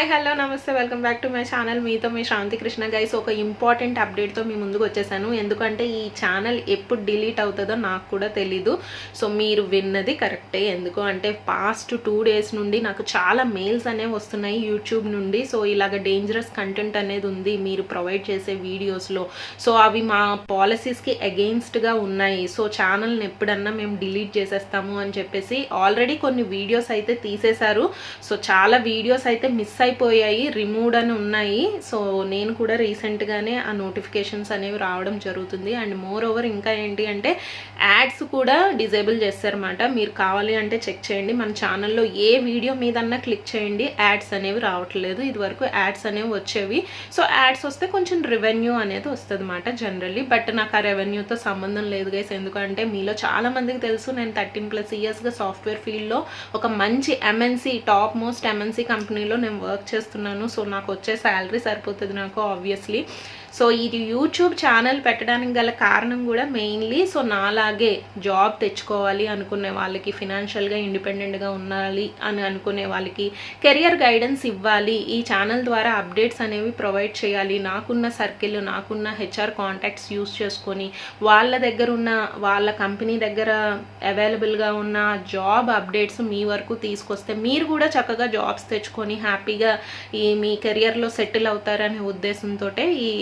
Hi hello నమస్తే welcome back to my channel. మీతో మీ శాంతి కృష్ణ గైస్ ఒక ఇంపార్టెంట్ అప్డేట్తో మీ ముందుకు వచ్చేసాను. ఎందుకంటే ఈ ఛానల్ ఎప్పుడు డిలీట్ అవుతుందో నాకు కూడా తెలీదు. సో మీరు విన్నది కరెక్టే. ఎందుకు అంటే పాస్ట్ టూ డేస్ నుండి నాకు చాలా మెయిల్స్ అనేవి వస్తున్నాయి యూట్యూబ్ నుండి. సో ఇలాగ డేంజరస్ కంటెంట్ అనేది ఉంది మీరు ప్రొవైడ్ చేసే వీడియోస్లో సో అవి మా పాలసీస్కి అగెయిన్స్ట్గా ఉన్నాయి. సో ఛానల్ని ఎప్పుడన్నా మేము డిలీట్ చేసేస్తాము అని చెప్పేసి ఆల్రెడీ కొన్ని వీడియోస్ అయితే తీసేశారు. సో చాలా వీడియోస్ అయితే మిస్ అయిపోయాయి రిమూవ్డ్ అని ఉన్నాయి. సో నేను కూడా రీసెంట్గానే ఆ నోటిఫికేషన్స్ అనేవి రావడం జరుగుతుంది. అండ్ మోర్ ఓవర్ ఇంకా ఏంటి అంటే యాడ్స్ కూడా డిజేబుల్ చేస్తారన్నమాట. మీరు కావాలి అంటే చెక్ చేయండి. మన ఛానల్లో ఏ వీడియో మీదన్నా క్లిక్ చేయండి యాడ్స్ అనేవి రావట్లేదు. ఇదివరకు యాడ్స్ అనేవి వచ్చేవి. సో యాడ్స్ వస్తే కొంచెం రెవెన్యూ అనేది వస్తుంది అనమాట జనరల్లీ బట్ నాకు ఆ రెవెన్యూతో సంబంధం లేదు గైస్ ఎందుకంటే మీలో చాలా మందికి తెలుసు నేను థర్టీన్ ప్లస్ ఇయర్స్గా సాఫ్ట్వేర్ ఫీల్డ్లో ఒక మంచి ఎంఎన్సీ టాప్ మోస్ట్ ఎంఎన్సీ కంపెనీలో నేను వర్క్ చేస్తున్నాను. సో నాకు వచ్చే శాలరీ సరిపోతుంది నాకు ఆబ్వియస్లీ సో ఇది యూట్యూబ్ ఛానల్ పెట్టడానికి గల కారణం కూడా మెయిన్లీ సో నాలాగే జాబ్ తెచ్చుకోవాలి అనుకునే వాళ్ళకి ఫినాన్షియల్గా ఇండిపెండెంట్గా ఉండాలి అని అనుకునే వాళ్ళకి కెరియర్ గైడెన్స్ ఇవ్వాలి. ఈ ఛానల్ ద్వారా అప్డేట్స్ అనేవి ప్రొవైడ్ చేయాలి. నాకున్న సర్కిల్ నాకున్న హెచ్ఆర్ కాంటాక్ట్స్ యూస్ చేసుకొని వాళ్ళ దగ్గర ఉన్న వాళ్ళ కంపెనీ దగ్గర అవైలబుల్గా ఉన్న జాబ్ అప్డేట్స్ మీ వరకు తీసుకొస్తే మీరు కూడా చక్కగా జాబ్స్ తెచ్చుకొని హ్యాపీగా ఈ మీ కెరియర్లో సెటిల్ అవుతారనే ఉద్దేశంతో ఈ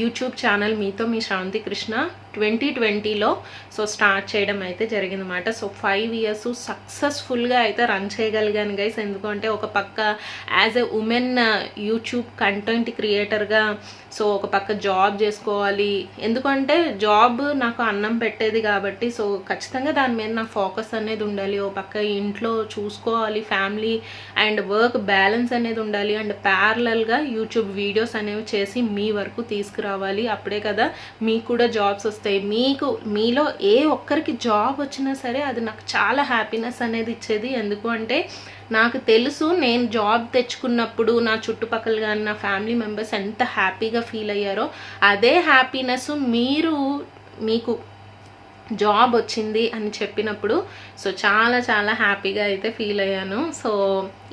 యూట్యూబ్ ఛానల్ మీతో మీ శాంతి కృష్ణ. ట్వంటీ ట్వంటీలో సో స్టార్ట్ చేయడం అయితే జరిగిందన్నమాట. సో ఫైవ్ ఇయర్స్ సక్సెస్ఫుల్గా అయితే రన్ చేయగలిగాను గైస్. ఎందుకంటే ఒక పక్క as a women YouTube content క్రియేటర్గా so ఒక పక్క జాబ్ చేసుకోవాలి. ఎందుకంటే జాబ్ నాకు అన్నం పెట్టేది కాబట్టి సో ఖచ్చితంగా దాని మీద నా ఫోకస్ అనేది ఉండాలి. ఓ పక్క ఇంట్లో చూసుకోవాలి ఫ్యామిలీ అండ్ వర్క్ బ్యాలెన్స్ అనేది ఉండాలి. అండ్ ప్యారలల్గా యూట్యూబ్ వీడియోస్ అనేవి చేసి మీ వరకు తీసుకురావాలి. అప్పుడే కదా మీకు కూడా జాబ్స్ వస్తాయి. మీకు మీలో ఏ ఒక్కరికి జాబ్ వచ్చినా సరే అది నాకు చాలా హ్యాపీనెస్ అనేది ఇచ్చేది. ఎందుకు అంటే నాకు తెలుసు నేను జాబ్ తెచ్చుకున్నప్పుడు నా చుట్టుపక్కల కానీ నా ఫ్యామిలీ మెంబర్స్ ఎంత హ్యాపీగా ఫీల్ అయ్యారో అదే హ్యాపీనెస్ మీరు మీకు జాబ్ వచ్చింది అని చెప్పినప్పుడు సో చాలా చాలా హ్యాపీగా అయితే ఫీల్ అయ్యాను. సో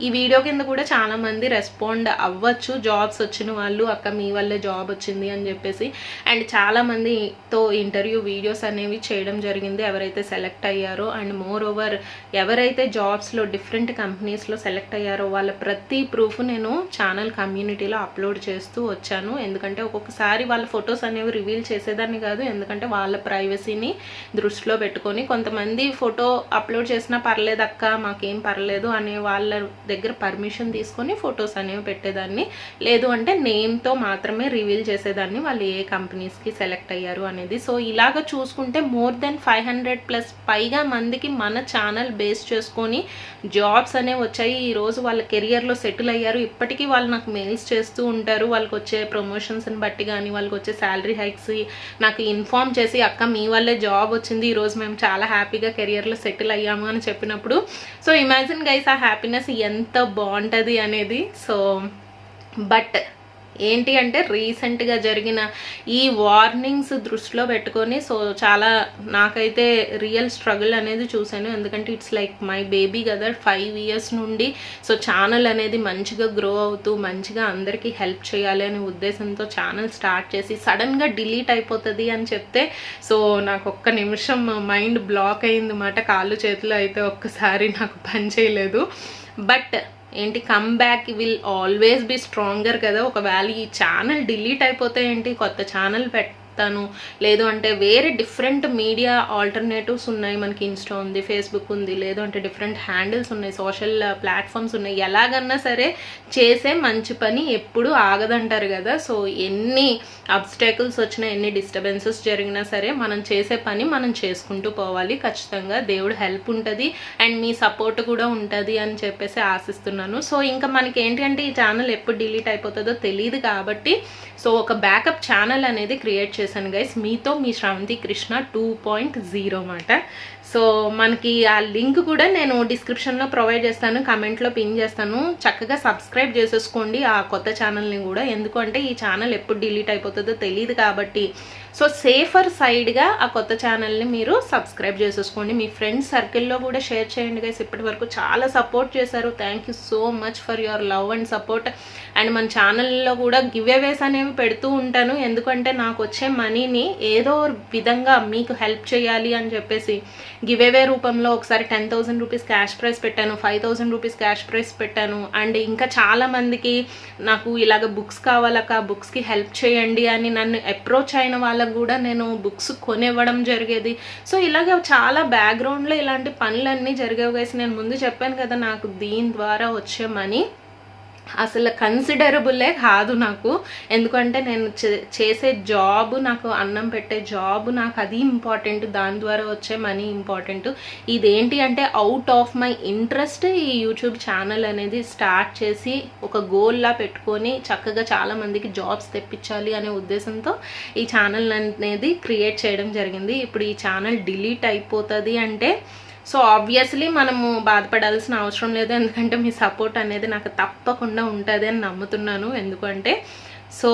ఈ వీడియో కింద కూడా చాలామంది రెస్పాండ్ అవ్వచ్చు. జాబ్స్ వచ్చిన వాళ్ళు అక్క మీ వల్లే జాబ్ వచ్చింది అని చెప్పేసి. అండ్ చాలామందితో ఇంటర్వ్యూ వీడియోస్ అనేవి చేయడం జరిగింది. ఎవరైతే సెలెక్ట్ అయ్యారో అండ్ మోర్ ఓవర్ ఎవరైతే జాబ్స్లో డిఫరెంట్ కంపెనీస్లో సెలెక్ట్ అయ్యారో వాళ్ళ ప్రతి ప్రూఫ్ నేను ఛానల్ కమ్యూనిటీలో అప్లోడ్ చేస్తూ వచ్చాను. ఎందుకంటే ఒక్కొక్కసారి వాళ్ళ ఫొటోస్ అనేవి రివీల్ చేసేదాన్ని కాదు. ఎందుకంటే వాళ్ళ ప్రైవసీని దృష్టిలో పెట్టుకొని కొంతమంది ఫోటో అప్లోడ్ చేసినా పర్లేదు అక్క మాకేం పర్లేదు అనే వాళ్ళ దగ్గర పర్మిషన్ తీసుకొని ఫొటోస్ అనేవి పెట్టేదాన్ని. లేదు అంటే నేమ్తో మాత్రమే రివీల్ చేసేదాన్ని. వాళ్ళు ఏ కంపెనీస్కి సెలెక్ట్ అయ్యారు అనేది. సో ఇలాగ చూసుకుంటే more than five hundred plus పైగా మందికి మన ఛానల్ బేస్ చేసుకొని జాబ్స్ అనేవి వచ్చాయి. ఈరోజు వాళ్ళ కెరియర్లో సెటిల్ అయ్యారు. ఇప్పటికీ వాళ్ళు నాకు మెయిల్స్ చేస్తూ ఉంటారు. వాళ్ళకి వచ్చే ప్రమోషన్స్ని బట్టి కానీ వాళ్ళకి వచ్చే శాలరీ హైక్స్ నాకు ఇన్ఫామ్ చేసి అక్క మీ వల్లే జాబ్ వచ్చింది. ఈరోజు మేము చాలా హ్యాపీగా కెరియర్లో సెటిల్ అయ్యాము అని చెప్పినప్పుడు. సో ఇమాజిన్ గైస్ ఆ హ్యాపీనెస్ ఎంత బాగుంటుంది అనేది. సో బట్ ఏంటి అంటే రీసెంట్గా జరిగిన ఈ వార్నింగ్స్ దృష్టిలో పెట్టుకొని సో చాలా నాకైతే రియల్ స్ట్రగుల్ అనేది చూశాను. ఎందుకంటే ఇట్స్ లైక్ మై బేబీ కదా ఫైవ్ ఇయర్స్ నుండి సో ఛానల్ అనేది మంచిగా గ్రో అవుతూ మంచిగా అందరికీ హెల్ప్ చేయాలి అనే ఉద్దేశంతో ఛానల్ స్టార్ట్ చేసి సడన్గా డిలీట్ అయిపోతుంది అని చెప్తే సో నాకు ఒక్క నిమిషం మైండ్ బ్లాక్ అయిందన్నమాట కాళ్ళు చేతులు అయితే ఒక్కసారి నాకు పని చేయలేదు. బట్ ఏంటి come back will always be stronger కదా. ఒకవేళ ఈ ఛానల్ డిలీట్ అయిపోతే ఏంటి కొత్త ఛానల్ చెప్తాను లేదు అంటే వేరే డిఫరెంట్ మీడియా ఆల్టర్నేటివ్స్ ఉన్నాయి మనకి ఇన్స్టా ఉంది ఫేస్బుక్ ఉంది. లేదు అంటే డిఫరెంట్ హ్యాండిల్స్ ఉన్నాయి సోషల్ ప్లాట్ఫామ్స్ ఉన్నాయి. ఎలాగన్నా సరే చేసే మంచి పని ఎప్పుడు ఆగదంటారు కదా. సో ఎన్ని అబ్స్టాకిల్స్ వచ్చినా ఎన్ని డిస్టర్బెన్సెస్ జరిగినా సరే మనం చేసే పని మనం చేసుకుంటూ పోవాలి. ఖచ్చితంగా దేవుడు హెల్ప్ ఉంటుంది అండ్ మీ సపోర్ట్ కూడా ఉంటుంది అని చెప్పేసి ఆశిస్తున్నాను. సో ఇంకా మనకి ఏంటంటే ఈ ఛానల్ ఎప్పుడు డిలీట్ అయిపోతుందో తెలియదు కాబట్టి సో ఒక బ్యాకప్ ఛానల్ అనేది క్రియేట్ చేశాను గైస్ మీతో మీ Shravanthi Krishna two point zero మాట. సో మనకి ఆ లింక్ కూడా నేను డిస్క్రిప్షన్లో ప్రొవైడ్ చేస్తాను కమెంట్లో పిన్ చేస్తాను. చక్కగా సబ్స్క్రైబ్ చేసేసుకోండి ఆ కొత్త ఛానల్ని కూడా. ఎందుకంటే ఈ ఛానల్ ఎప్పుడు డిలీట్ అయిపోతుందో తెలియదు కాబట్టి సో సేఫర్ సైడ్గా ఆ కొత్త ఛానల్ని మీరు సబ్స్క్రైబ్ చేసేసుకోండి. మీ ఫ్రెండ్స్ సర్కిల్లో కూడా షేర్ చేయండి గైస్ ఇప్పటి వరకు చాలా సపోర్ట్ చేశారు. Thank you so much for your love and support and మన ఛానల్లో కూడా గివ్ అవేస్ అనేవి పెడుతూ ఉంటాను. ఎందుకంటే నాకు వచ్చే మనీని ఏదో విధంగా మీకు హెల్ప్ చేయాలి అని చెప్పేసి గివ్ అవే రూపంలో ఒకసారి ten thousand rupees cash prize పెట్టాను. Five thousand rupees cash prize పెట్టాను. అండ్ ఇంకా చాలామందికి నాకు ఇలాగ బుక్స్ కావాలక బుక్స్కి హెల్ప్ చేయండి అని నన్ను అప్రోచ్ అయిన వాళ్ళకు కూడా నేను బుక్స్ కొనివ్వడం జరిగేది సో ఇలాగ చాలా బ్యాక్గ్రౌండ్లో ఇలాంటి పనులన్నీ జరిగేవి guys. నేను ముందు చెప్పాను కదా నాకు దీని ద్వారా వచ్చే మనీ అసలు కన్సిడరబుల్లే కాదు నాకు. ఎందుకంటే నేను చే- చేసే జాబ్ నాకు అన్నం పెట్టే జాబ్ నాకు అది ఇంపార్టెంట్ దాని ద్వారా వచ్చే మనీ ఇంపార్టెంట్ ఇదేంటి అంటే అవుట్ ఆఫ్ మై ఇంట్రెస్ట్ ఈ యూట్యూబ్ ఛానల్ అనేది స్టార్ట్ చేసి ఒక గోల్లా పెట్టుకొని చక్కగా చాలా మందికి జాబ్స్ తెప్పించాలి అనే ఉద్దేశంతో ఈ ఛానల్ అనేది క్రియేట్ చేయడం జరిగింది. ఇప్పుడు ఈ ఛానల్ డిలీట్ అయిపోతుంది అంటే సో ఆబ్వియస్లీ మనము బాధపడాల్సిన అవసరం లేదు ఎందుకంటే మీ సపోర్ట్ అనేది నాకు తప్పకుండా ఉంటుంది అని నమ్ముతున్నాను. ఎందుకంటే సో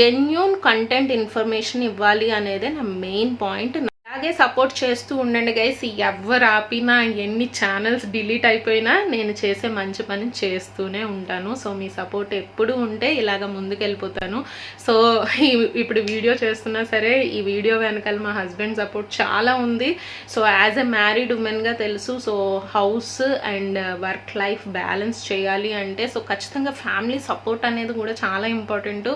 జెన్యున్ కంటెంట్ ఇన్ఫర్మేషన్ ఇవ్వాలి అనేది నా మెయిన్ పాయింట్ అలాగే సపోర్ట్ చేస్తూ ఉండండి గైస్ ఎవరు ఆపినా ఎన్ని ఛానల్స్ డిలీట్ అయిపోయినా నేను చేసే మంచి పని చేస్తూనే ఉంటాను. సో మీ సపోర్ట్ ఎప్పుడు ఉంటే ఇలాగ ముందుకెళ్ళిపోతాను. సో ఇప్పుడు వీడియో చేస్తున్నా సరే ఈ వీడియో వెనకాల మా హస్బెండ్ సపోర్ట్ చాలా ఉంది. సో యాజ్ ఎ మ్యారీడ్ ఉమెన్గా తెలుసు so house and work life balance చేయాలి అంటే సో ఖచ్చితంగా ఫ్యామిలీ సపోర్ట్ అనేది కూడా చాలా ఇంపార్టెంట్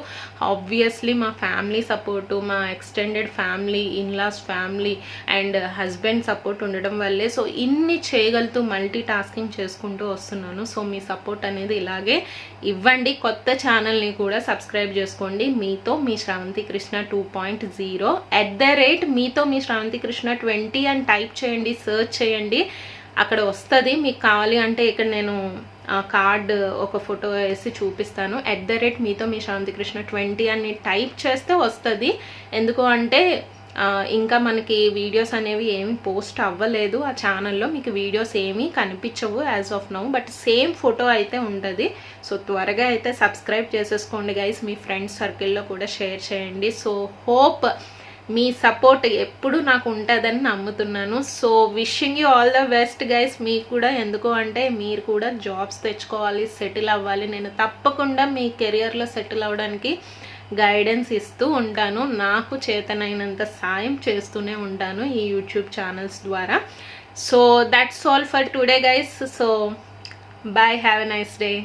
ఆబ్వియస్లీ మా ఫ్యామిలీ సపోర్టు మా extended family in-laws family and husband support ఉండడం వల్లే. సో ఇన్ని చేయగలుగుతూ మల్టీ టాస్కింగ్ చేసుకుంటూ వస్తున్నాను. సో మీ సపోర్ట్ అనేది ఇలాగే ఇవ్వండి. కొత్త ఛానల్ని కూడా సబ్స్క్రైబ్ చేసుకోండి. మీతో మీ Shravanthi Krishna two point zero. At the rate మీతో మీ శ్రావంతి కృష్ణ ట్వంటీ అని టైప్ చేయండి సర్చ్ చేయండి. అక్కడ వస్తుంది. మీకు కావాలి అంటే ఇక్కడ నేను కార్డ్ ఒక ఫోటో వేసి చూపిస్తాను. ఎట్ ద రేట్ మీతో మీ శ్రావంతి కృష్ణ ట్వంటీ అని టైప్ చేస్తే వస్తుంది. ఎందుకు అంటే ఇంకా మనకి వీడియోస్ అనేవి ఏమి పోస్ట్ అవ్వలేదు. ఆ ఛానల్లో మీకు వీడియోస్ ఏమీ కనిపించవు as of now but same photo అయితే ఉంటుంది. సో త్వరగా అయితే సబ్స్క్రైబ్ చేసేసుకోండి గైస్ మీ ఫ్రెండ్స్ సర్కిల్లో కూడా షేర్ చేయండి. సో హోప్ మీ సపోర్ట్ ఎప్పుడు నాకు ఉంటుందని నమ్ముతున్నాను. So wishing you all the best guys మీకు కూడా ఎందుకు అంటే మీరు కూడా జాబ్స్ తెచ్చుకోవాలి సెటిల్ అవ్వాలి. నేను తప్పకుండా మీ కెరియర్లో సెటిల్ అవ్వడానికి గైడెన్స్ ఇస్తూ ఉంటాను. నాకు చేతనైనంత సాయం చేస్తూనే ఉంటాను ఈ యూట్యూబ్ ఛానల్స్ ద్వారా. So that's all for today guys so bye have a nice day